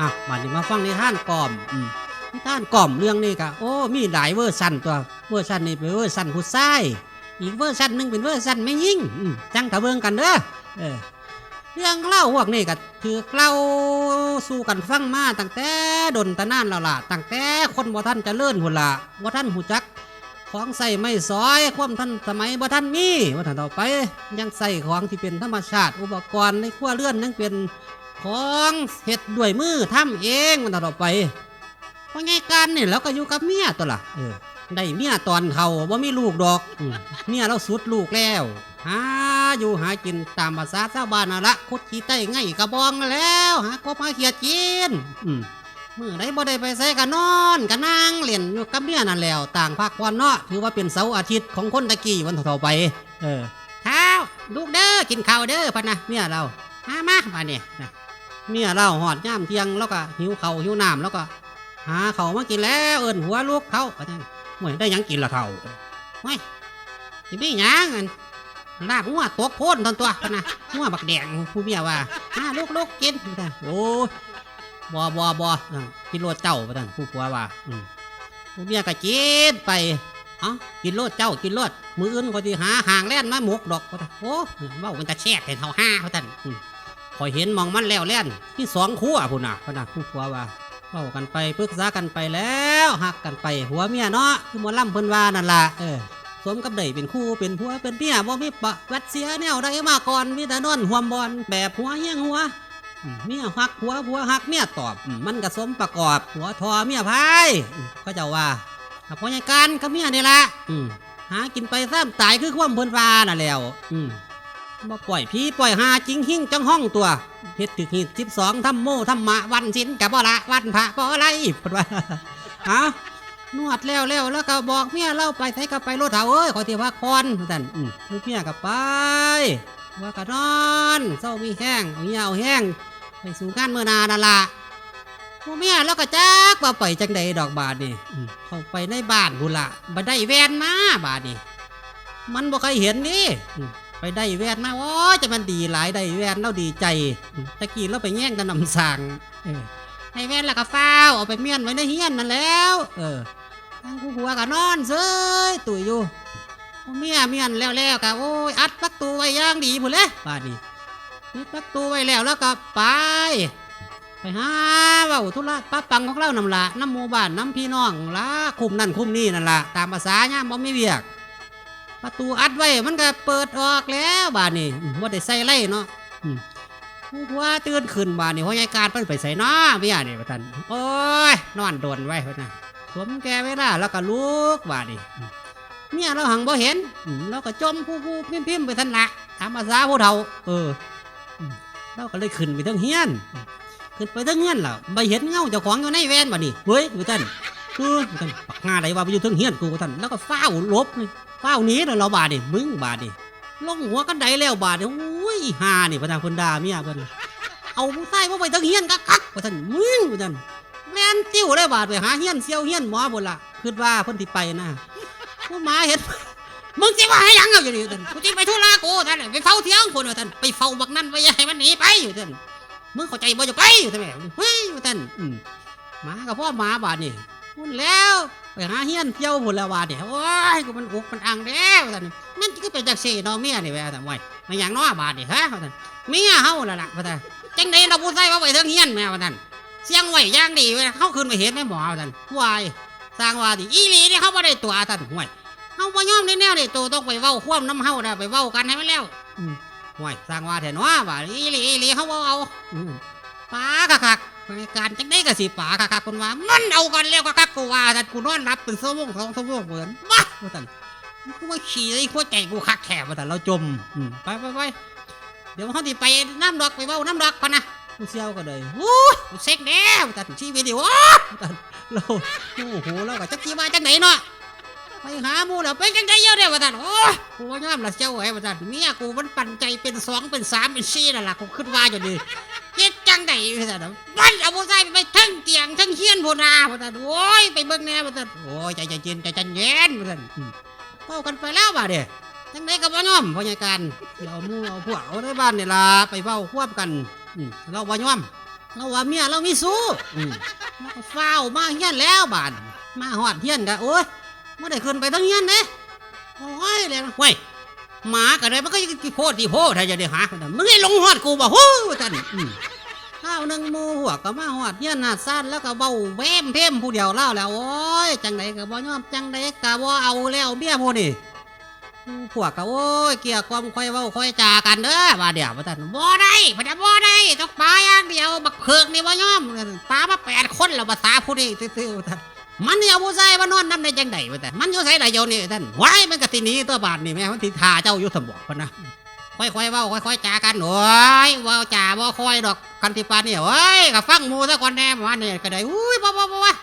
อะบัดนี้มาฟังในิทานกล่อมอืมนิทานกล่อมเรื่องนี้ก็โอ้มีหลายเวอร์ชันตัวเวอร์ชันนี้เป็นเวอร์ชันผู้ชายอีกเวอร์ชันหนึงเป็นเวอร์ชันไม่ยิ่งอืมจังตะเบิงกันเด้อเออเรื่องเล่าพวกนี้ก็ถือเล่าสู่กันฟังมาตั้งแต่ดนตะนานแล้วล่ะตั้งแต่คนบ่ท่านจะเลื่อนหุ่นละบ่ท่านหูจักของใส่ไม่ซอยความท่านสมัยบ่ท่านมีว่าท่านต่อไป ยังใส่ของที่เป็นธรรมชาติอุปกรณ์ในครัวเรือนยังเป็น ของเฮ็ดด้วยมือทำเองว่าท่านต่อไปเพราะไงการนี่แล้วก็อยู่กับเมียตัวล่ะเออได้เมียตอนเฒ่าบ่ามีลูกดอกเมียเราสุดลูกแล้วหาอยู่หากินตามภาษาชาวบ้านนั่นละคุดขี้ใต้ไงกระบองแล้วหากบหาเขียดกินอืมมื่อใดบ่ได้ไปใส่กันนอนกันนั่งเล่นอยู่กับเมียนั่นแล้วต่างพักผ่อนเนาะถือว่าเป็นเสาร์อาทิตย์ของคนตะกี้วันเท่าไป เออข้าวลูกเด้อกินข้าวเด้อพะนะเมียเรามามามาเนี่ย เมียเราหอดย่ามเที่ยงแล้วก็หิวเขาหิวน้ำแล้วก็ หาเขามากินแล้วเอิ้นหัวลูกเขาพะนะห่วยได้ยังกินละเท่าห่วยสิมีหยังอันลาบหัวตกโพนตอนตัวนะหัวบักแดงผู้เมียว่าหาลูกลูกกินโอ้บอบอบอกินโลดเจ้าไปท่านผู้ผัวว่าผู้เมียก็กินไปเอ้ากินโลดเจ้ากินโลดมืออื่นก็ที่หาห่างแล่นมาหมกดอกว่าท่านโอ้เว่าเป็นตาแช่ให้เท่าห้าว่าท่าน อืมคอยเห็นมองมันแล้วแล่นที่สองคู่อะพุ่นน่ะพุ่นน่ะผู้ผัวว่าเว้ากันไปปรึกษากันไปแล้วหักกันไปหัวเมียเนาะคือมอล่ำเพิ่นว่านั่นล่ะเออสมกับได้เป็นคู่เป็นผัวเป็นเมียบ่มีปะวัดเสียแนวใดมาก่อนมีแต่นอนห่วมบอลแบบหัวเฮี้ยงหัวเมียหักผัวผัวหักเมียตอบ มันก็สมประกอบ หัวทอเมียพายอืมเขาเจ้าว่าถ้าพยการกับเมียนี่ละหากินไปซ้ำตายคือความเพิ่นว่าน่ะแหล้ว อื มบ่ปล่อยพี่ปล่อยหาจริงหิ่งจังห้องตัวเฮ็ดถึกหิดสิบสองทำโมทำมะวันสินกับบ่ละวันพระบ่อะไรพิ่นว่าเอานวดแล้วแล้วแล้วก็บอกเมียเล่าไปใส่กับไปรถเถาเอ้ยขอที่ว่าคอนสั่นอืมลูกเมียกับไป ว่าก็นอนเศร้ามีแห้งเอาเหี่ยวแห้งไปสู่งานเมื่อนานั่นละพวกเมียแล้วก็จักว่าไปจังใดดอกบาทนี่เข้าไปในบ้านบุละไปได้แวนมาบาทนี่มันบ่เคยเห็นนี่ ไปได้แวนมาโอ้จะมันดีหลายได้แวนเราดีใจตะกี้เราไปแย่งกันนำสั่งเออให้แวนแล้วก็ฟ้าเอาไปเมียนไว้ในเฮียนนั่นแล้ว เออทางผู้ผัวก็นอนเซยตุยอยู่เมียเมียนแล้วแล้วก็โอ้ยอัดประตูไว้ย่างดีพุ่นเลยบ้าทนี่ปิดประตูไว้แล้วแล้วก็ไป ไปหาเว่าธุระป้าปังของเรานำละน้ำหมู่บ้านน้ำพี่น้องละคุมนั่นคุมนี่นั่นละตามภาษาเนี่ยบ่มีเวียก ประตูอัดไว้มันก็เปิดออกแล้วบานนี้ว่าได้ใส่ไล่เนาะอืมผู้ว่าตื่นขึ้นบานนี้เพราะยายการเพิ่นไปใส่น้อเมียนี่ว่าท่านโอ้ยนอนโดนไว้เพิ่นน่ะสวมแกเวลาแล้วก็ลุกบานนี้อืมเมียเราหังบ่เห็นอืมเราก็จมผู้ผู้พิมพิมๆไปท่านละตามภาษาผู้เฒ่า เออเราก็เลยขึ้นไปเทั้งเฮียนขึ้นไปเทั้งเฮียนล่ะไปเห็นเงาเจ้าของอยู่ในแวนบ่นี่เฮ้ยว่าท่านคือว่าท่านปักงาไหนว่าไปอยู่เทั้งเฮียนกูว่าท่านแล้วก็ฟ้าวหลบนี่ฟ้าวหนี้เราบาดนี่มึงบาดนี่ลงหัวกันไดแล้วบาดนี่โอ้ยฮานี่พระนางคนดาเมียเพิ่นเอาผู้ชายมาไปเทั้งเฮียนกักกักว่าท่านมึงว่าท่านแม่นติ้วเลยบาดไปหาเฮียนเซียวเฮียนหมอพุ่นล่ะคิดว่าเพิ่นสิไปนะผู้หมาเห็นมึงสิว่าให้ยังเอาอยู่นี่ท่านกูจิไปธุระกูท่านไปเฝ้าเที่ยงคนว่าท่านไปเฝ้าบักนั่นไว้อย่าให้มันหนีไปอยู่ท่านมึงเข้าใจบ่จะไปอยู่ท่านแม่เฮ้ยว่าท่านอืมหมากับพ่อหมาบาดนี่พุ่นแล้ว ไปหาเฮียนเที่ยวพุ่นล้วาดนี่โอ้ยกูมันอุกมันอังแล้วท่านมันก็เป็นจังซี่เนาะเมียนี่แหละท่านไว้มาอย่างน้อบาดนี่ฮะว่าท่านเมียเฮานั่นล่ะท่านจังไดเราผู้ใส่ว่าไปเทิงเฮียนแม่ท่านเสียงไว้อย่างดีเว้ยเฮาขึ้นไปเห็นแม่หมอว่าท่านวายสร้างว่าดิอีหลีนี่เขาบ่ได้ตัวท่านห่วยเฮาบ่ยอมในแนวนี่โตต้องไปเว้าความน้ำเฮานะไปเว้ากันให้มันแล้วห่วยสร้างว่าแท้เนาะว่าอีหลีอีหลีเฮาบ่เอาอืมป๋าคักๆ การจังได๋ก็สิป๋าคักๆเพิ่นว่า มันเอากันแล้วคักๆกูว่าท่กูนอนหลับเป็นชั่วงสองชั่วงเหมือนบ้าว่าท่านกูว่าขี้ไอ้หัวใจกูคักแท้ว่าท่เราจมไปไปไปเดี๋ยวเฮาสิไปน้ำดอกไปเว้าน้ำดอกพะนนะกูเซียวก็เลยโอ้กูเซ็กแล้วท่านชีวิตดิโอ้ยท่าเราโอ้โหเราก็จักสิว่าจังไดเนาะไปหาหมูแล้วเป็นจังใจเยอะเด้อว่าท่โอ้กูว่ายอมละเจ้าไอ้ว่าท่านเมียกูมันปั่นใจเป็นสองเป็นสามเป็นสี่นั่นล่ะกูขึ้นว่าอยู่ดีเฮ็ด งไดว่าท่านมันเอาผู้ชายไปทั้งเตียงทั้งเฮียนโพนาว่าท่านโอ้ยไปเบิ่งแน่ว่าท่านโอ้ยใจใจเย็นใจใจเย็นว่าท่านเฝ้ากันไปแล้วบ่าเด้จังไดก็บ่ยอมพ่อใหญ่การเดี๋ยวเอามูเอาพวกเอาในบ้านเนี่ยล่ะไปเฝ้าควบกันเราบ่ยอมเราว่าเมียเรามีสู้อืมแล้วก็เฝ้าวมาเฮียนแล้วบ้าดมาหอดเฮียนกะโอ้ยไม่ได้ขึ้นไปทั้งเฮียนเด้โอ้ยเลยเว้ยหมากันเลยมันก็ยังกีโพดที่โพดถ้าจะได้หามึงได้ลงหอดกูบ่ฮู้ท่านาวหนึ่งมูหัวก็มาหอดเฮียนหาดซ่านแล้วก็เบาแวมเพ่มผู้เดียวเล่าแล้วโอ้ยจังไดก็บ่ยอมจังไดก็บ่เอาแล้วเบี้ยพวกนี่พวกก็โอ้ยเกี่ยความค่อยเว้าค่อยจากันเด้อว่าเดี๋ยวว่าท่านบ่ได้พระบ่ได้ต้องปลาอย่างเดียวบักเพิกนี่บ่ยอมปลามาแปดคนแล้วภาษาผู้นี้ซื่อๆว่าท่านมันนี่เอาผู้ชายมานอนนำได้จังไดว่าท่านมันอยู่ไสล่ะโยนี่ท่านไว้มันก็สิหนีตัวบาดนี่แม่มันสิท่าเจ้าอยู่สมบอกพุ่นนะ ค่อยๆเว้าค่อยๆจากันโอ้ยเว้าจาบ่ค่อยดอกกันที่ปานนี่โอ้ยก็ฟังหมู่ซะก่อนแน่ว่านี่ก็ได้อุ้ยบ่บ่บ่ว่า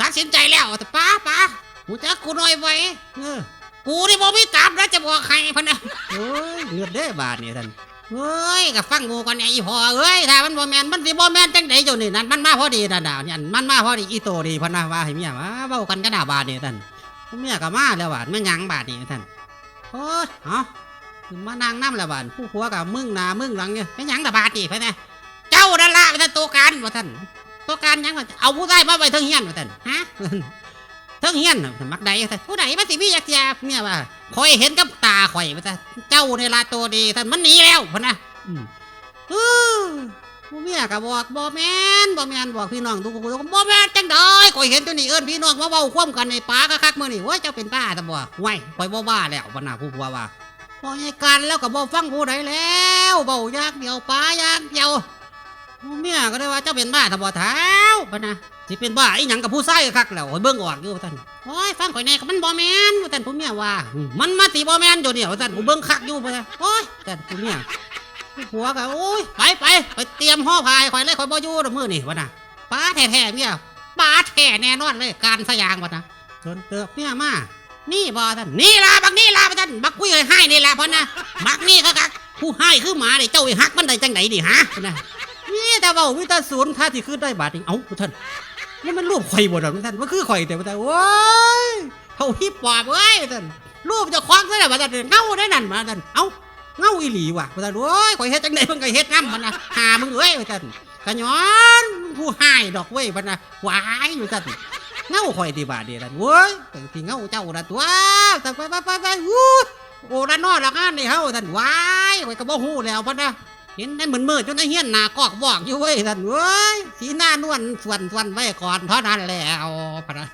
ตัดสินใจแล้วแต่ป้าป้าหูจักกูหน่อยไว้เออกูนี่บ่มีกรรมแล้วจะบอกใครพะนะเฮ้ยเลือดเด้บาดนี่ท่านเฮ้ยกับฟังหมูก่อนเนี่ยอีพอเอ้ยถ้ามันบ่แมนมันสิบ่แมนจังไดอยู่นี่นั่นมันมาพอดีนั่นดาวนี่อันมันมาพอดีอีโตดีพะนะว่าให้เมียมาเว้ากันกันหน้าบาดนี่ท่านเมียก็มาแล้วบาดแม่นหยังบาดนี่ท่านโอ้ยเอ้าขึ้น มานั่งน้ำล้วบาดผู้ผัวกับมึงหนามึงหลังเนี่ยแม่ยังละบาดนี่พะนะเจ้านั่นละเป็นท่านตัวการว่าท่านตัวการยังว่าเอาผู้ชายมาไว้เทิงเฮียนว่าท่านฮะเทิงเฮียนมักใดท่านผู้ใดมาสิมีอยากเสียเมียว่าคอยเห็นกับตาข่อยว่าท่านเจ้าในลาตัวดีท่านมันหนีแล้วพนะอืมเออผู้เมียก็บอกบ่แมนบ่แมนบอกพี่น้องทุกคนบ่แมนจังไดข่อยเห็นตัวนี้เอิ้นพี่น้องมาเว้าความกันในป่าคักๆมื้อนี้โอ้ยเจ้าเป็นบ้าซะบ่ไว้ข่อยบ่บ้าแล้วพะนะผู้ผัวว่า บ่ให้กันแล้วก็บ่ฟังผู้ใดแล้วเว้าอยางเดียวป่าอยางเดียวผู้เมียก็ได้ว่าเจ้าเป็นบ้าซะบ่เท้าพะนะสิเป็นบ้าอีหยังกับผู้ชายคักแล้วโอ้เบิ่งออกอยู่ท่านโอ้ยฟังข่อยแน่ก็มันบ่แมนว่าท่านผู้เมียว่า มันมาติบ่แมนอยู่เนี่ยว่าท่านผู้เบิ่งคักอยู่ว่าท่านโอ้ยท่านผู้เมียผัวก็โอ้ยไปไปไปเตรียมห่อพายข่อยเลยข่อยบ่อยู่ดอกมือนี่ว่านะป้าแท้ๆเมียป้าแท้แน่นอนเลยการสยางว่านะจนเติบเมียมา นี่บ่ท่านนี่ล่ะบักนี่ล่ะว่าท่านบักกุ้ยให้นี่ล่ะพ่อนะบักนี่คักๆผู้ให้คือหมานี่เจ้าไอ้ฮักมันได้จังไดดิฮะว่าน่ะนี่แต่เว้าวิตาศูนย์ท่าที่ขึ้นได้บาดนี้เอ้าว่าท่านนี่มันรูปข่อยบ่ดอกท่านมันคือข่อยแต่ว่าแต่โอ้ยเขาฮิปปอบเว้ยท่านรูปเจะคว้าของซะแล้วว่าท่านเงาได้นั่นมาท่านเอ้าเงาอีหลีว่ะว่าท่านโอ้ยข่อยเฮ็ดจังได๋เพิ่นก็เฮ็ดนำมันนะหามึงเอ้ยว่าท่านกะย้อนผู้หายดอกเว้ยพันนะหวายอยู่ท่าน เงาข่อยที่บาดเดียวท่านโอ้ยแต่ที่เงาเจ้าละตัวแต่ไปไปไปไปอู้โอ้ละนอละงานนี่เฮาท่านวายข่อยก็บ่ฮู้แล้วพัดนะเห็นได้เหมือนมืดจนไอ้เฮียนหนากอกบอกอยู่เว้ยท่านเว้ยสีหน้านวลส่วนส่วนไว้ก่อนเท่านั้นแล้วพัดนะ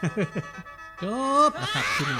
จบนะครับที่นี่